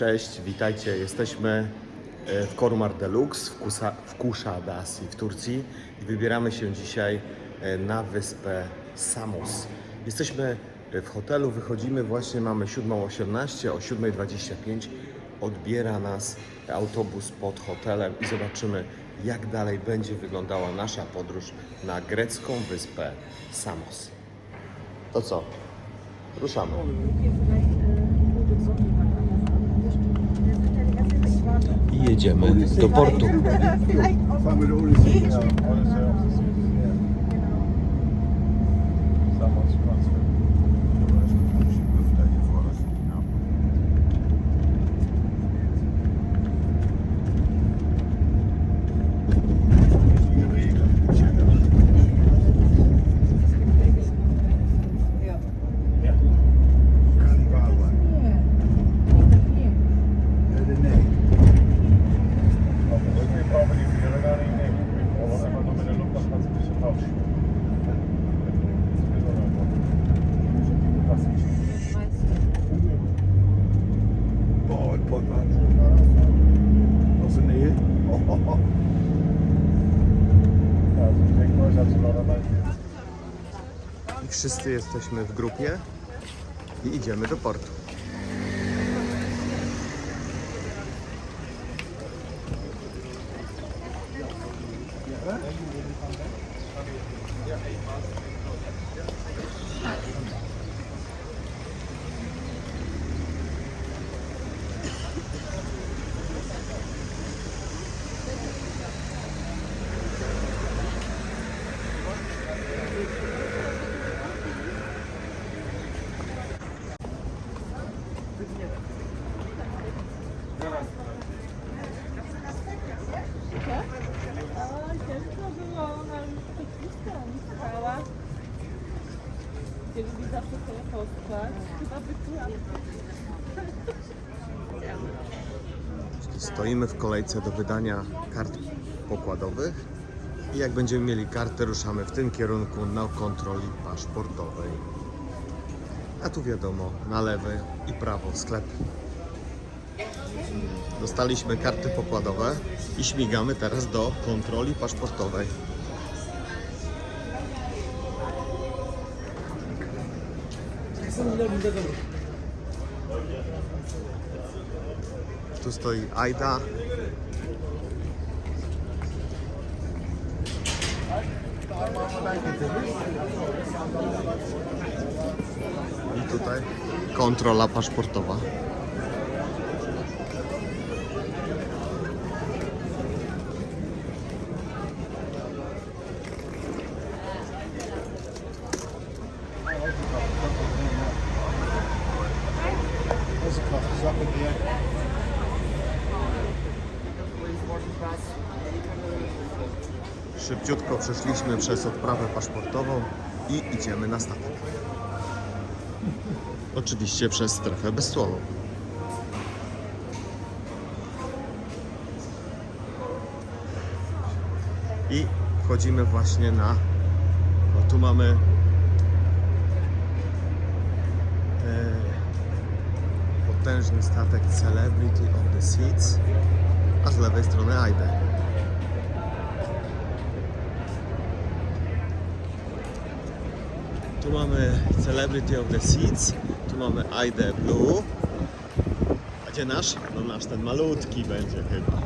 Cześć, witajcie. Jesteśmy e, w Kormar Deluxe w, Kusa, w Kusadasi w Turcji i wybieramy się dzisiaj e, na wyspę Samos. Jesteśmy e, w hotelu, wychodzimy właśnie, mamy 7.18, o 7.25 odbiera nas autobus pod hotelem i zobaczymy jak dalej będzie wyglądała nasza podróż na grecką wyspę Samos. To co? Ruszamy. Jedziemy do portu. I wszyscy jesteśmy w grupie i idziemy do portu. O, ciężko było, ona już techniczka nie słuchała. Gdzie lubi zawsze sobie pospać. Chyba wyczułam. Stoimy w kolejce do wydania kart pokładowych i jak będziemy mieli kartę, ruszamy w tym kierunku na kontroli paszportowej. A tu wiadomo, na lewy i prawo sklep. Dostaliśmy karty pokładowe i śmigamy teraz do kontroli paszportowej. Tu stoi Aida. I tutaj kontrola paszportowa. Szybciutko przeszliśmy przez odprawę paszportową i idziemy na statek. Oczywiście przez strefę bezcłową. I wchodzimy właśnie na. No tu mamy. E, potężny statek Celebrity of the Seas, a z lewej strony Aide. Tu mamy Celebrity of the Seas, tu mamy Ide Blue. A gdzie nasz? No nasz ten malutki będzie chyba.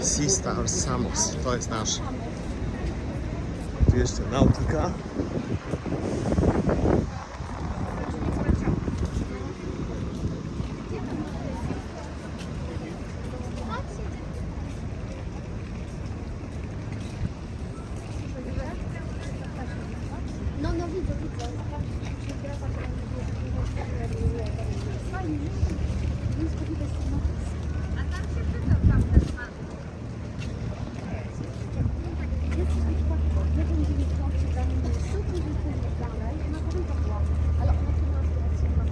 Sea Star Samos, to jest nasz. Jeszcze Nautica. No, no widzę, widzę. Fajnie. Blisko widać no. A tam się pytał tam też ma. Jest coś takiego, nie będzie mi to przegrane, super, że to jest dalej, na pewno to było, ale ona tu ma aspirację na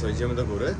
Co, idziemy do góry?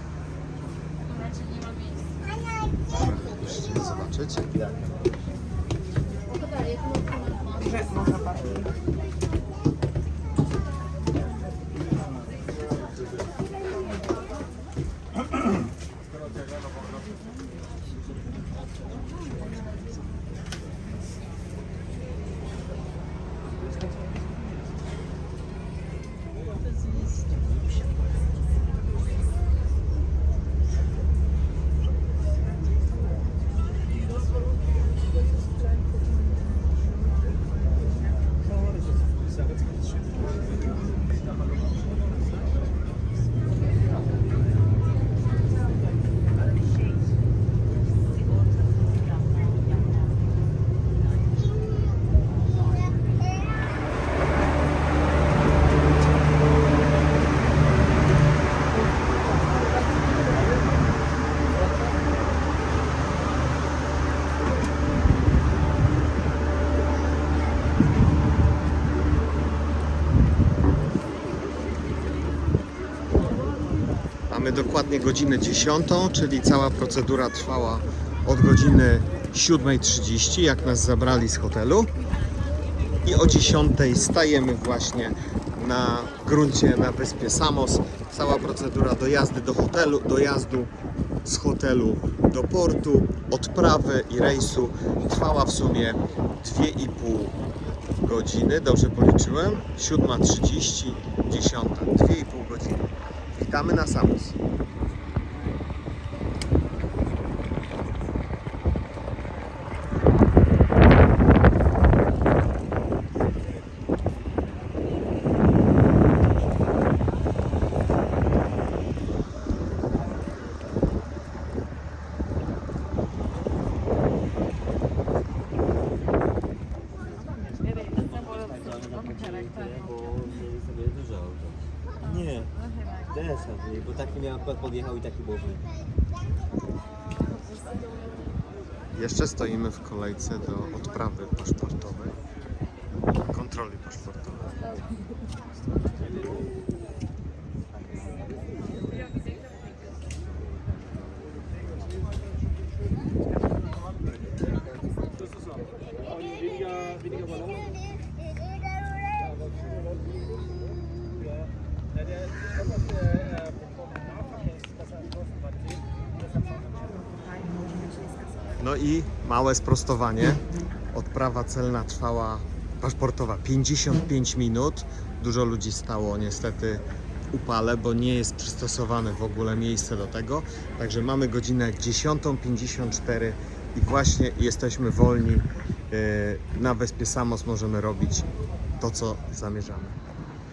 Mamy dokładnie godzinę 10, czyli cała procedura trwała od godziny 7.30, jak nas zabrali z hotelu. I o 10.00 stajemy właśnie na gruncie na wyspie Samos. Cała procedura dojazdy do hotelu, dojazdu z hotelu do portu, odprawy i rejsu trwała w sumie 2,5 godziny. Dobrze policzyłem? 7.30, 10. 2,5 godziny. Witamy na Samos. Desant, bo taki miał akurat podjechał i taki był. Jeszcze stoimy w kolejce do odprawy paszportowej, kontroli paszportowej. I małe sprostowanie. Odprawa celna trwała paszportowa 55 minut. Dużo ludzi stało niestety upale, bo nie jest przystosowane w ogóle miejsce do tego. Także mamy godzinę 10.54 i właśnie jesteśmy wolni. Yy, Na wyspie Samos możemy robić to, co zamierzamy.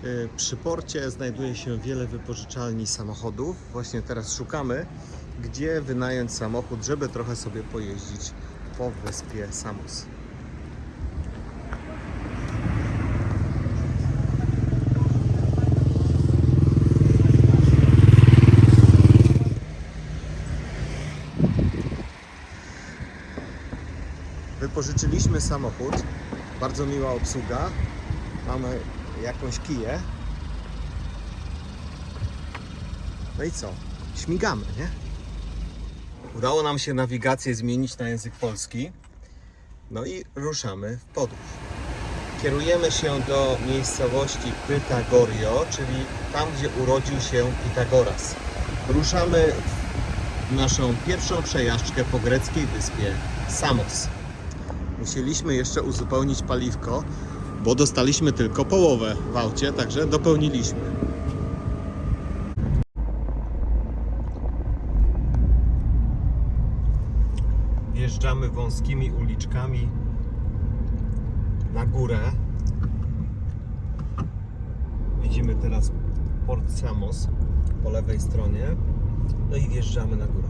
Yy, Przy porcie znajduje się wiele wypożyczalni samochodów. Właśnie teraz szukamy, gdzie wynająć samochód, żeby trochę sobie pojeździć po wyspie Samos. Wypożyczyliśmy samochód. Bardzo miła obsługa. Mamy jakąś kiję. No i co? Śmigamy, nie? Udało nam się nawigację zmienić na język polski. No i ruszamy w podróż. Kierujemy się do miejscowości Pythagorio, czyli tam, gdzie urodził się Pitagoras. Ruszamy w naszą pierwszą przejażdżkę po greckiej wyspie Samos. Musieliśmy jeszcze uzupełnić paliwko, bo dostaliśmy tylko połowę w aucie, także dopełniliśmy. Wjeżdżamy wąskimi uliczkami na górę. Widzimy teraz Port Samos po lewej stronie. No i wjeżdżamy na górę.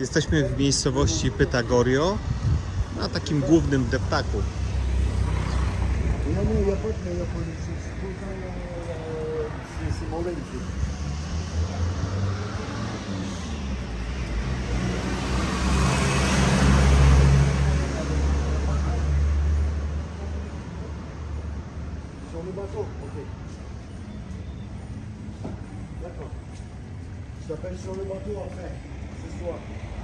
Jesteśmy w miejscowości Pythagorio, na takim głównym deptaku. Sur le bateau après, 说。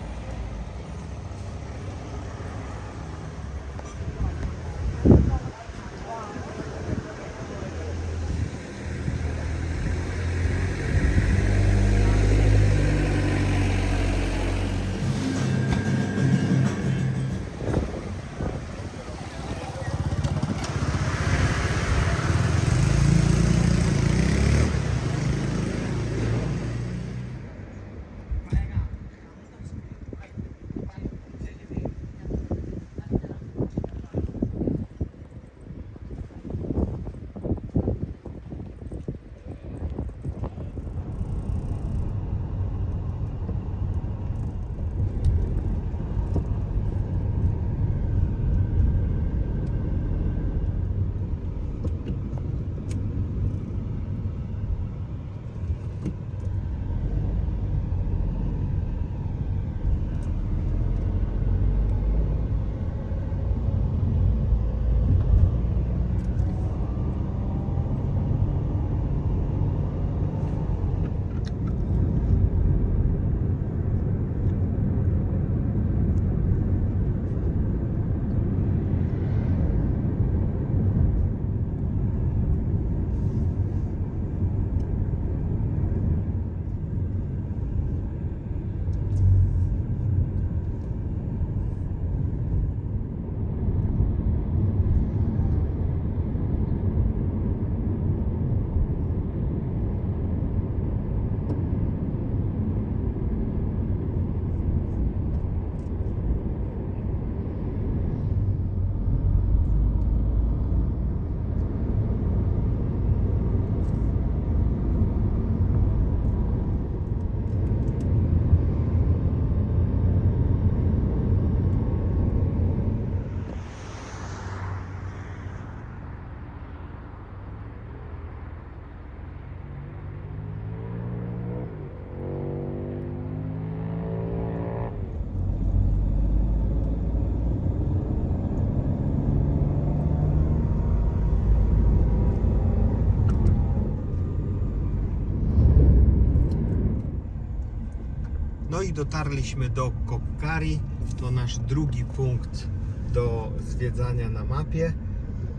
I dotarliśmy do Kokkari. To nasz drugi punkt do zwiedzania na mapie.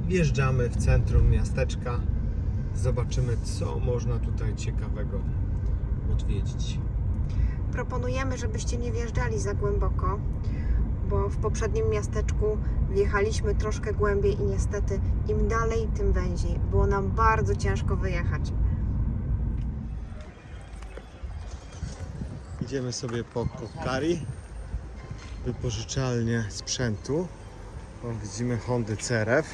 Wjeżdżamy w centrum miasteczka. Zobaczymy, co można tutaj ciekawego odwiedzić. Proponujemy, żebyście nie wjeżdżali za głęboko, bo w poprzednim miasteczku wjechaliśmy troszkę głębiej i niestety im dalej, tym węziej. Było nam bardzo ciężko wyjechać. Idziemy sobie po Kokkari, wypożyczalnię sprzętu. O, widzimy Hondy CRF.